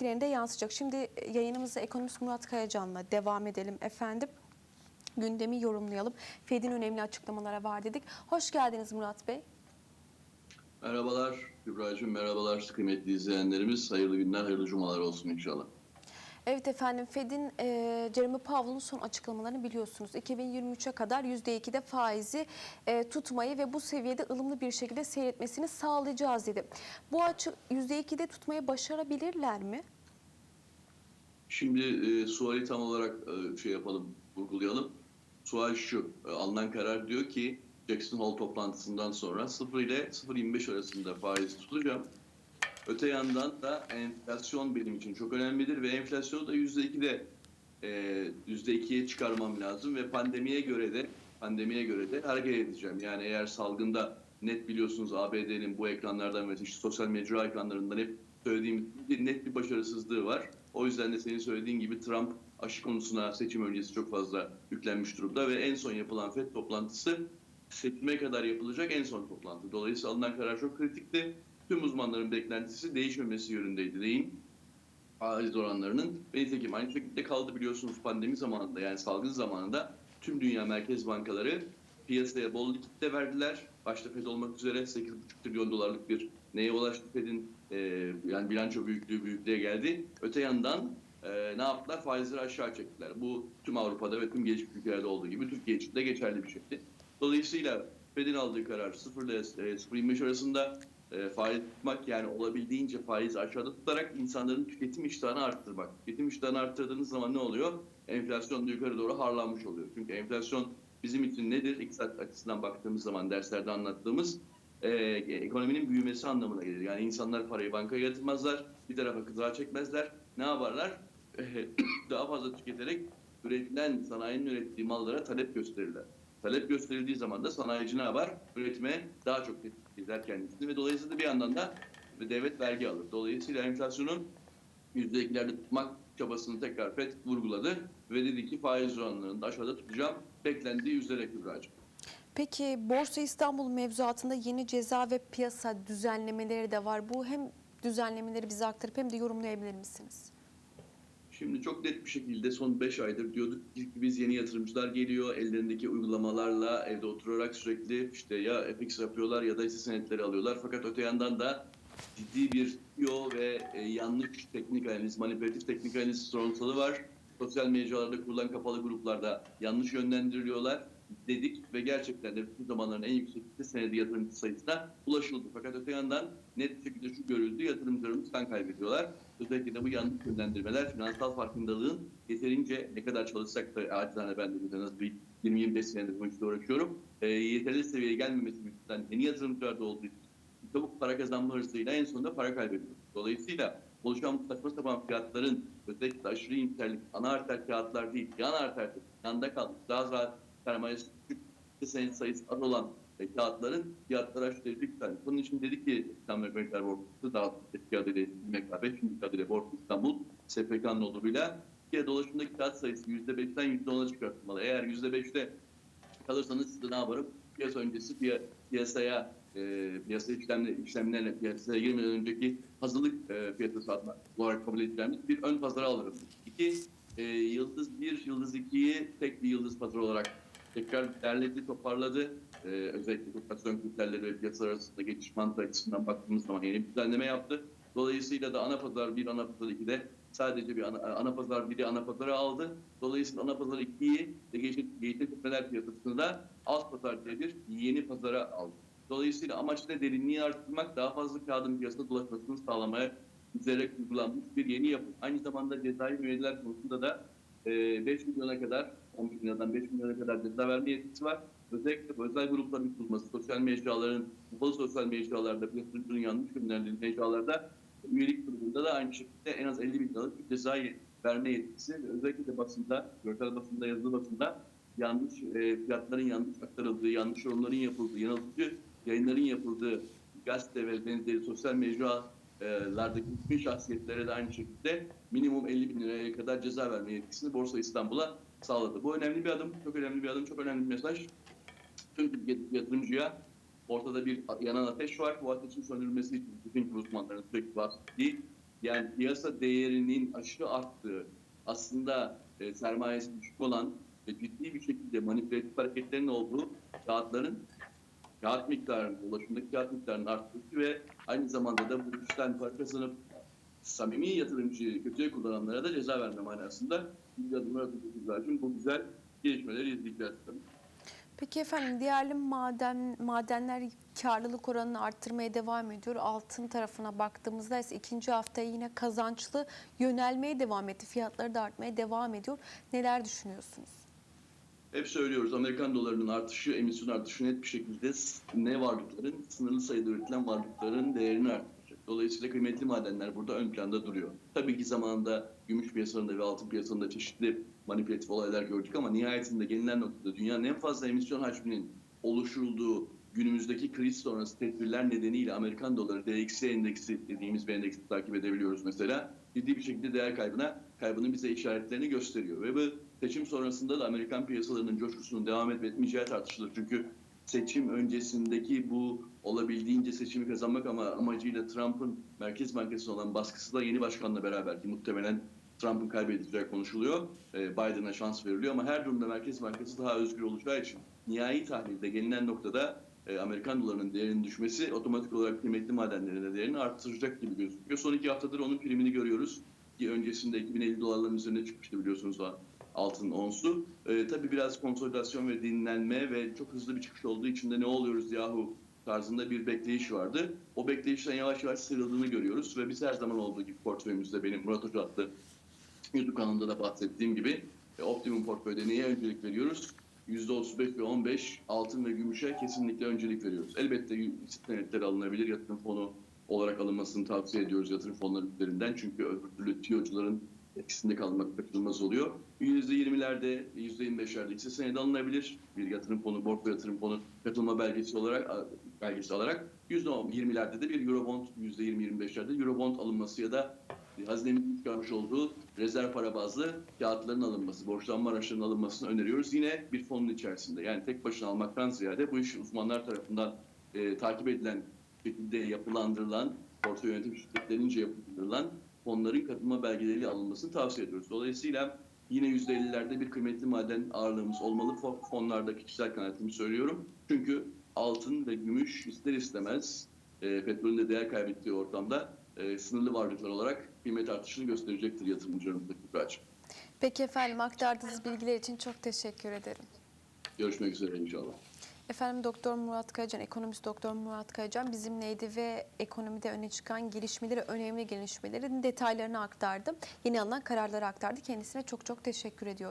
etkilerinde yansıyacak. Şimdi e, yayınımıza ekonomist Murat Kayacan'la devam edelim efendim. Gündemi yorumlayalım. Fed'in önemli açıklamalara var dedik. Hoş geldiniz Murat Bey. Merhabalar Kübra'cığım, merhabalar kıymetli izleyenlerimiz. Hayırlı günler, hayırlı cumalar olsun inşallah. Evet efendim Fed'in e, Jeremy Powell'ın son açıklamalarını biliyorsunuz. 2023'e kadar %2'de faizi e, tutmayı ve bu seviyede ılımlı bir şekilde seyretmesini sağlayacağız dedi. Bu açı %2'de tutmayı başarabilirler mi? Şimdi e, suali tam olarak e, şey yapalım, vurgulayalım. Sual şu, e, alınan karar diyor ki Jackson Hole toplantısından sonra 0 ile 0.25 arasında faiz tutacağım. Öte yandan da enflasyon benim için çok önemlidir ve enflasyonu da %2'de e, %2'ye çıkarmam lazım ve pandemiye göre de pandemiye göre de hareket edeceğim. Yani eğer salgında net biliyorsunuz ABD'nin bu ekranlardan ve işte sosyal mecra ekranlarından hep söylediğim bir net bir başarısızlığı var. O yüzden de senin söylediğin gibi Trump aşı konusuna seçim öncesi çok fazla yüklenmiş durumda ve en son yapılan FED toplantısı seçime kadar yapılacak en son toplantı. Dolayısıyla alınan karar çok kritikti. Tüm uzmanların beklentisi değişmemesi yönündeydi deyin faiz oranlarının ve nitekim aynı şekilde kaldı biliyorsunuz pandemi zamanında yani salgın zamanında tüm dünya merkez bankaları piyasaya bol likitte verdiler. Başta FED olmak üzere 8,5 trilyon dolarlık bir neye ulaştı FED'in e, yani bilanço büyüklüğü büyüklüğe geldi. Öte yandan e, ne yaptılar? Faizleri aşağı çektiler. Bu tüm Avrupa'da ve tüm gelişmiş ülkelerde olduğu gibi Türkiye için de geçerli bir şeydi. Dolayısıyla FED'in aldığı karar 0 ile e, 0.25 arasında e, faiz tutmak yani olabildiğince faizi aşağıda tutarak insanların tüketim iştahını arttırmak. Tüketim iştahını arttırdığınız zaman ne oluyor? Enflasyon da yukarı doğru harlanmış oluyor. Çünkü enflasyon bizim için nedir? İktisat açısından baktığımız zaman derslerde anlattığımız e, ekonominin büyümesi anlamına gelir. Yani insanlar parayı bankaya yatırmazlar, bir tarafa kızağa çekmezler. Ne yaparlar? Daha fazla tüketerek üretilen sanayinin ürettiği mallara talep gösterirler. Talep gösterildiği zaman da sanayici ne yapar? Üretime daha çok teşvik eder kendisini ve dolayısıyla bir yandan da devlet vergi alır. Dolayısıyla enflasyonun %2'lerde tutmak çabasını tekrar FED vurguladı ve dedi ki faiz oranlarını da aşağıda tutacağım. Beklendiği üzere Kübra'cığım. Peki Borsa İstanbul mevzuatında yeni ceza ve piyasa düzenlemeleri de var. Bu hem düzenlemeleri bize aktarıp hem de yorumlayabilir misiniz? Şimdi çok net bir şekilde son 5 aydır diyorduk ki biz yeni yatırımcılar geliyor ellerindeki uygulamalarla evde oturarak sürekli işte ya FX yapıyorlar ya da hisse senetleri alıyorlar. Fakat öte yandan da ciddi bir CEO ve e, yanlış teknik analiz, manipülatif teknik analiz sorunsalı var. Sosyal mecralarda kurulan kapalı gruplarda yanlış yönlendiriliyorlar dedik ve gerçekten de bütün zamanların en yüksek senedi yatırımcı sayısına ulaşıldı. Fakat öte yandan net bir şekilde şu görüldü yatırımcılarımız kan kaybediyorlar. Özellikle de bu yanlış yönlendirmeler finansal farkındalığın yeterince ne kadar çalışsak da acizane ben de nasıl bir 20-25 senedir bu işle uğraşıyorum. E, yeterli seviyeye gelmemesi yüzünden yeni yatırımcılarda olduğu için çabuk para kazanma hırsıyla en sonunda para kaybediyoruz. Dolayısıyla oluşan bu saçma sapan fiyatların özellikle aşırı imterlik, ana arter kağıtlar değil, yan arter yanda kalmış, daha rahat sermayesi küçük, sayısı az olan e, kağıtların fiyatları aşırı yükseldi. Bunun için dedik ki İstanbul Emekler Borsası eski adıyla MKB, şimdiki adıyla Borsa İstanbul, SPK'nın olduğuyla Türkiye dolaşımdaki kağıt sayısı %5'ten %10'a çıkartılmalı. Eğer %5'te kalırsanız siz de ne yaparım? Piyasa öncesi piy- piyasaya e, piyasa işlemle, işlemlerine piyasaya girmeden önceki hazırlık e, piyasası adına olarak kabul edildiğimiz bir ön pazara alırım. İki, e, yıldız bir, yıldız ikiyi tek bir yıldız pazarı olarak tekrar derledi, toparladı. E, özellikle rotasyon kriterleri ve piyasalar arasında geçiş mantığı açısından baktığımız zaman yeni bir düzenleme yaptı. Dolayısıyla da ana pazar bir, ana pazar iki de sadece bir ana, ana pazar biri ana pazarı aldı. Dolayısıyla ana pazar ikiyi ve geliştirmeler piyasasında alt pazar diye bir yeni pazara aldı. Dolayısıyla amaç da derinliği arttırmak, daha fazla kağıdın piyasada dolaşmasını sağlamaya üzerine kurgulanmış bir yeni yapı. Aynı zamanda cezai müeyyideler konusunda da e, 5 milyona kadar, 10 milyondan 5 milyona kadar ceza verme yetkisi var. Özellikle bu özel grupların kurulması, sosyal mecraların, kapalı sosyal mecralarda, piyasanın yanlış yönlendirildiği mecralarda üyelik durumunda da aynı şekilde en az 50 bin liralık bir ceza verme yetkisi özellikle de basında, görsel basında, yazılı basında yanlış e, fiyatların yanlış aktarıldığı, yanlış yorumların yapıldığı, yanıltıcı yayınların yapıldığı gazete ve benzeri sosyal mecralardaki bütün şahsiyetlere de aynı şekilde minimum 50 bin liraya kadar ceza verme yetkisini Borsa İstanbul'a sağladı. Bu önemli bir adım, çok önemli bir adım, çok önemli bir mesaj. Tüm yatırımcıya ortada bir yanan ateş var. Bu ateşin söndürülmesi için bütün uzmanların sürekli bahsettiği Yani piyasa değerinin aşırı arttığı, aslında e, sermayesi düşük olan ve ciddi bir şekilde manipülatif hareketlerin olduğu kağıtların kağıt miktarının, ulaşımdaki kağıt miktarının arttığı ve aynı zamanda da bu işten para kazanıp samimi yatırımcıyı kötüye kullananlara da ceza verme manasında bir adımlar atacağız. Bu güzel gelişmeleri izleyeceğiz tabii. Peki efendim değerli maden madenler karlılık oranını arttırmaya devam ediyor. Altın tarafına baktığımızda ise ikinci hafta yine kazançlı yönelmeye devam etti. Fiyatları da artmaya devam ediyor. Neler düşünüyorsunuz? Hep söylüyoruz Amerikan dolarının artışı, emisyon artışı net bir şekilde ne varlıkların, sınırlı sayıda üretilen varlıkların değerini arttıracak. Dolayısıyla kıymetli madenler burada ön planda duruyor. Tabii ki zamanında gümüş piyasalarında ve altın piyasalarında çeşitli manipülatif olaylar gördük ama nihayetinde gelinen noktada dünyanın en fazla emisyon hacminin oluşturulduğu günümüzdeki kriz sonrası tedbirler nedeniyle Amerikan doları DXY endeksi dediğimiz bir endeksi takip edebiliyoruz mesela. Ciddi bir şekilde değer kaybına, kaybının bize işaretlerini gösteriyor. Ve bu seçim sonrasında da Amerikan piyasalarının coşkusunun devam etmeyeceği tartışılır. Çünkü seçim öncesindeki bu olabildiğince seçimi kazanmak ama amacıyla Trump'ın Merkez Bankası olan baskısı da yeni başkanla beraber ki muhtemelen Trump'ın kaybedeceği konuşuluyor. Ee, Biden'a şans veriliyor ama her durumda Merkez Bankası daha özgür olacağı için nihai tahlilde gelinen noktada e, Amerikan dolarının değerinin düşmesi otomatik olarak kıymetli madenlerin de değerini arttıracak gibi gözüküyor. Son iki haftadır onun primini görüyoruz. Ki öncesinde 2050 dolarların üzerine çıkmıştı biliyorsunuz o altın onsu. E, tabii biraz konsolidasyon ve dinlenme ve çok hızlı bir çıkış olduğu için de ne oluyoruz yahu tarzında bir bekleyiş vardı. O bekleyişten yavaş yavaş sıyrıldığını görüyoruz ve biz her zaman olduğu gibi portföyümüzde benim Murat Hoca adlı YouTube kanalında da bahsettiğim gibi e, Optimum Portföy'de neye öncelik veriyoruz? %35 ve 15 altın ve gümüşe kesinlikle öncelik veriyoruz. Elbette hisse alınabilir. Yatırım fonu olarak alınmasını tavsiye ediyoruz yatırım fonları üzerinden. Çünkü öbür türlü tiyocuların etkisinde kalmak kaçınılmaz oluyor. %20'lerde, %25'lerde hisse senedi alınabilir. Bir yatırım fonu, borsa yatırım fonu katılma belgesi olarak belgesi alarak %20'lerde de bir Eurobond, %20-25'lerde Eurobond alınması ya da hazinenin çıkarmış olduğu rezerv para bazlı kağıtların alınması, borçlanma araçlarının alınmasını öneriyoruz. Yine bir fonun içerisinde. Yani tek başına almaktan ziyade bu iş uzmanlar tarafından e, takip edilen şekilde yapılandırılan, portföy yönetim şirketlerince yapılandırılan fonların katılma belgeleriyle alınmasını tavsiye ediyoruz. Dolayısıyla yine %50'lerde bir kıymetli maden ağırlığımız olmalı. Fonlardaki kişisel kanaatimi söylüyorum. Çünkü altın ve gümüş ister istemez e, petrolün de değer kaybettiği ortamda e, sınırlı varlıklar olarak kıymet artışını gösterecektir yatırımcılarımızdaki Kübra'cığım. Peki efendim aktardığınız bilgiler için çok teşekkür ederim. Görüşmek üzere inşallah. Efendim Doktor Murat Kayacan, ekonomist Doktor Murat Kayacan bizimleydi ve ekonomide öne çıkan gelişmeleri, önemli gelişmelerin detaylarını aktardı. Yeni alınan kararları aktardı. Kendisine çok çok teşekkür ediyorum.